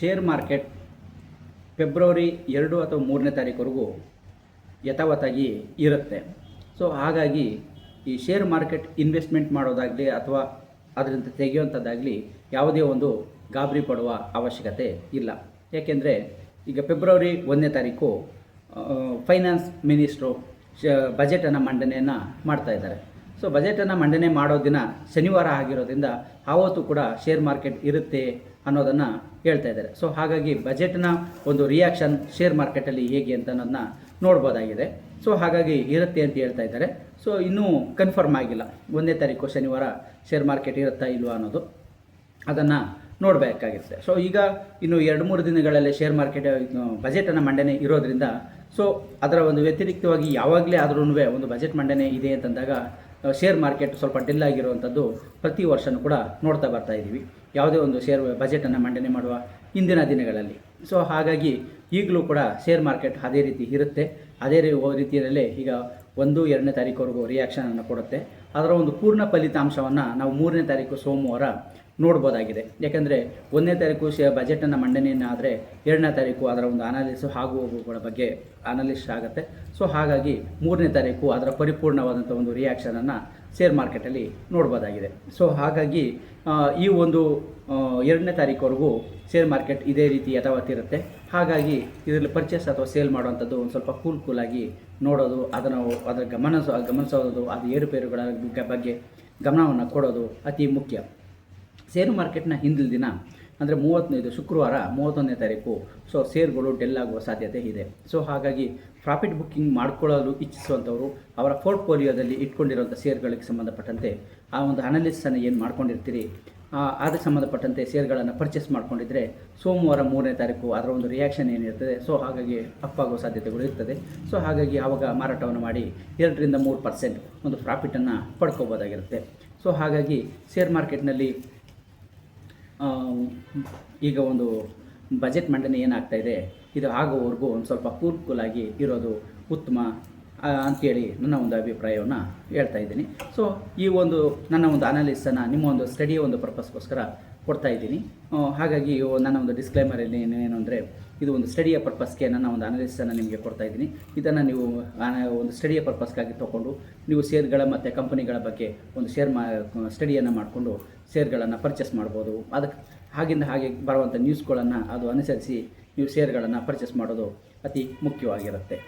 Share market February ಎರಡು ಅಥವಾ ಮೂರನೇ ತಾರೀಕುವರೆಗೂ ಯಥಾವತ್ತಾಗಿ ಇರುತ್ತೆ. ಸೊ ಹಾಗಾಗಿ ಈ ಶೇರ್ ಮಾರ್ಕೆಟ್ ಇನ್ವೆಸ್ಟ್ಮೆಂಟ್ ಮಾಡೋದಾಗಲಿ ಅಥವಾ ಅದರಿಂದ ತೆಗೆಯುವಂಥದ್ದಾಗಲಿ ಯಾವುದೇ ಒಂದು ಗಾಬರಿ ಪಡುವ ಅವಶ್ಯಕತೆ ಇಲ್ಲ. ಏಕೆಂದರೆ ಈಗ ಫೆಬ್ರವರಿ ಒಂದನೇ ತಾರೀಕು ಫೈನಾನ್ಸ್ ಮಿನಿಸ್ಟ್ರು ಶ ಬಜೆಟನ್ನು ಮಂಡನೆಯನ್ನು ಮಾಡ್ತಾ ಇದ್ದಾರೆ. ಸೊ ಬಜೆಟನ್ನು ಮಂಡನೆ ಮಾಡೋ ದಿನ ಶನಿವಾರ ಆಗಿರೋದ್ರಿಂದ ಆವತ್ತು ಕೂಡ ಶೇರ್ ಮಾರ್ಕೆಟ್ ಇರುತ್ತೆ ಅನ್ನೋದನ್ನು ಹೇಳ್ತಾ ಇದ್ದಾರೆ. ಸೊ ಹಾಗಾಗಿ ಬಜೆಟ್ನ ಒಂದು ರಿಯಾಕ್ಷನ್ ಶೇರ್ ಮಾರ್ಕೆಟಲ್ಲಿ ಹೇಗೆ ಅಂತ ಅನ್ನೋದನ್ನ ನೋಡ್ಬೋದಾಗಿದೆ. ಸೊ ಹಾಗಾಗಿ ಇರುತ್ತೆ ಅಂತ ಹೇಳ್ತಾ ಇದ್ದಾರೆ. ಸೊ ಇನ್ನೂ ಕನ್ಫರ್ಮ್ ಆಗಿಲ್ಲ. ಒಂದನೇ ತಾರೀಕು ಶನಿವಾರ ಶೇರ್ ಮಾರ್ಕೆಟ್ ಇರುತ್ತಾ ಇಲ್ವಾ ಅನ್ನೋದು. ಅದನ್ನು ನೋಡಬೇಕಾಗಿರುತ್ತೆ. ಸೊ ಈಗ ಇನ್ನು ಎರಡು ಮೂರು ದಿನಗಳಲ್ಲಿ ಶೇರ್ ಮಾರ್ಕೆಟ್ ಬಜೆಟನ್ನು ಮಂಡನೆ ಇರೋದ್ರಿಂದ ಸೊ ಅದರ ಒಂದು ವ್ಯತಿರಿಕ್ತವಾಗಿ ಯಾವಾಗಲೇ ಆದ್ರೂ ಒಂದು ಬಜೆಟ್ ಮಂಡನೆ ಇದೆ ಅಂತಂದಾಗ ಶೇರ್ ಮಾರ್ಕೆಟ್ ಸ್ವಲ್ಪ ಡಿಲ್ ಆಗಿರುವಂಥದ್ದು ಪ್ರತಿ ವರ್ಷವೂ ಕೂಡ ನೋಡ್ತಾ ಬರ್ತಾ ಇದ್ದೀವಿ. ಯಾವುದೇ ಒಂದು ಶೇರ್ ಬಜೆಟನ್ನು ಮಂಡನೆ ಮಾಡುವ ಇಂದಿನ ದಿನಗಳಲ್ಲಿ. ಸೊ ಹಾಗಾಗಿ ಈಗಲೂ ಕೂಡ ಶೇರ್ ಮಾರ್ಕೆಟ್ ಅದೇ ರೀತಿ ಇರುತ್ತೆ. ಅದೇ ರೀತಿಯಲ್ಲೇ ಈಗ ಒಂದು, ಎರಡನೇ ತಾರೀಕುವರೆಗೂ ರಿಯಾಕ್ಷನನ್ನು ಕೊಡುತ್ತೆ. ಅದರ ಒಂದು ಪೂರ್ಣ ಫಲಿತಾಂಶವನ್ನು ನಾವು ಮೂರನೇ ತಾರೀಕು ಸೋಮವಾರ ನೋಡ್ಬೋದಾಗಿದೆ. ಯಾಕೆಂದರೆ ಒಂದನೇ ತಾರೀಕು ಶ ಬಜೆಟನ್ನು ಮಂಡನೆಯನ್ನು ಆದರೆ ಎರಡನೇ ತಾರೀಕು ಅದರ ಒಂದು ಅನಾಲಿಸು ಹಾಗೂ ಹೋಗುಗಳ ಬಗ್ಗೆ ಅನಾಲಿಸ್ ಆಗುತ್ತೆ. ಸೊ ಹಾಗಾಗಿ ಮೂರನೇ ತಾರೀಕು ಅದರ ಪರಿಪೂರ್ಣವಾದಂಥ ಒಂದು ರಿಯಾಕ್ಷನನ್ನು ಶೇರ್ ಮಾರ್ಕೆಟಲ್ಲಿ ನೋಡ್ಬೋದಾಗಿದೆ. ಸೊ ಹಾಗಾಗಿ ಈ ಒಂದು ಎರಡನೇ ತಾರೀಕುವರೆಗೂ ಶೇರ್ ಮಾರ್ಕೆಟ್ ಇದೇ ರೀತಿ ಯಥಾವತ್ತಿರುತ್ತೆ. ಹಾಗಾಗಿ ಇದರಲ್ಲಿ ಪರ್ಚೇಸ್ ಅಥವಾ ಸೇಲ್ ಮಾಡುವಂಥದ್ದು ಒಂದು ಸ್ವಲ್ಪ ಕೂಲ್ ಕೂಲಾಗಿ ನೋಡೋದು, ಅದನ್ನು ಅದರ ಗಮನಿಸೋ ಗಮನಿಸೋದು, ಅದು ಏರುಪೇರುಗಳ ಬಗ್ಗೆ ಗಮನವನ್ನು ಕೊಡೋದು ಅತಿ ಮುಖ್ಯ. ಷೇರು ಮಾರ್ಕೆಟ್ನ ಹಿಂದಿನ ದಿನ, ಅಂದರೆ ಮೂವತ್ತೈದು ಶುಕ್ರವಾರ ಮೂವತ್ತೊಂದನೇ ತಾರೀಕು, ಸೊ ಷೇರುಗಳು ಡೆಲ್ ಆಗುವ ಸಾಧ್ಯತೆ ಇದೆ. ಸೊ ಹಾಗಾಗಿ ಪ್ರಾಫಿಟ್ ಬುಕ್ಕಿಂಗ್ ಮಾಡಿಕೊಳ್ಳಲು ಇಚ್ಛಿಸುವಂಥವರು, ಅವರ ಪೋರ್ಟ್ಫೋಲಿಯೋದಲ್ಲಿ ಇಟ್ಕೊಂಡಿರುವಂಥ ಷೇರುಗಳಿಗೆ ಸಂಬಂಧಪಟ್ಟಂತೆ ಆ ಒಂದು ಅನಾಲಿಸನ್ನು ಏನು ಮಾಡ್ಕೊಂಡಿರ್ತೀರಿ ಅದಕ್ಕೆ ಸಂಬಂಧಪಟ್ಟಂತೆ ಷೇರ್ಗಳನ್ನು ಪರ್ಚೇಸ್ ಮಾಡ್ಕೊಂಡಿದ್ರೆ ಸೋಮವಾರ ಮೂರನೇ ತಾರೀಕು ಅದರ ಒಂದು ರಿಯಾಕ್ಷನ್ ಏನಿರ್ತದೆ. ಸೊ ಹಾಗಾಗಿ ಅಪ್ಪಾಗುವ ಸಾಧ್ಯತೆಗಳು ಇರ್ತದೆ. ಸೊ ಹಾಗಾಗಿ ಆವಾಗ ಮಾರಾಟವನ್ನು ಮಾಡಿ ಎರಡರಿಂದ ಮೂರು ಪರ್ಸೆಂಟ್ ಒಂದು ಪ್ರಾಫಿಟನ್ನು ಪಡ್ಕೋಬೋದಾಗಿರುತ್ತೆ. ಸೊ ಹಾಗಾಗಿ ಶೇರ್ ಮಾರ್ಕೆಟ್ನಲ್ಲಿ ಈಗ ಒಂದು ಬಜೆಟ್ ಮಂಡನೆ ಏನಾಗ್ತಾ ಇದೆ, ಇದು ಆಗೋವರೆಗೂ ಒಂದು ಸ್ವಲ್ಪ ಕೂಲ್ ಕೂಲಾಗಿ ಇರೋದು ಉತ್ತಮ ಅಂಥೇಳಿ ನನ್ನ ಒಂದು ಅಭಿಪ್ರಾಯವನ್ನು ಹೇಳ್ತಾ ಇದ್ದೀನಿ. ಸೊ ಈ ಒಂದು, ನನ್ನ ಒಂದು ಅನಾಲಿಸನ್ನು ನಿಮ್ಮ ಒಂದು ಸ್ಟಡಿಯ ಒಂದು ಪರ್ಪಸ್ಗೋಸ್ಕರ ಕೊಡ್ತಾ ಇದ್ದೀನಿ. ಹಾಗಾಗಿ ನನ್ನ ಒಂದು ಡಿಸ್ಕ್ಲೈಮರಲ್ಲಿ ಏನು ಅಂದರೆ, ಇದು ಒಂದು ಸ್ಟಡಿಯ ಪರ್ಪಸ್ಗೆ ನನ್ನ ಒಂದು ಅನಾಲಿಸನ್ನು ನಿಮಗೆ ಕೊಡ್ತಾ ಇದ್ದೀನಿ. ಇದನ್ನು ನೀವು ಒಂದು ಸ್ಟಡಿಯ ಪರ್ಪಸ್ಗಾಗಿ ತೊಗೊಂಡು, ನೀವು ಶೇರ್ಗಳ ಮತ್ತು ಕಂಪನಿಗಳ ಬಗ್ಗೆ ಒಂದು ಶೇರ್ ಮಾ ಸ್ಟಡಿಯನ್ನು ಮಾಡಿಕೊಂಡು ಶೇರ್ಗಳನ್ನು ಪರ್ಚೇಸ್ ಮಾಡ್ಬೋದು. ಅದಕ್ಕೆ ಹಾಗಿಂದ ಹಾಗೆ ಬರುವಂಥ ನ್ಯೂಸ್ಗಳನ್ನು ಅದು ಅನುಸರಿಸಿ, ನೀವು ಶೇರ್ಗಳನ್ನು ಪರ್ಚೇಸ್ ಮಾಡೋದು ಅತಿ ಮುಖ್ಯವಾಗಿರುತ್ತೆ.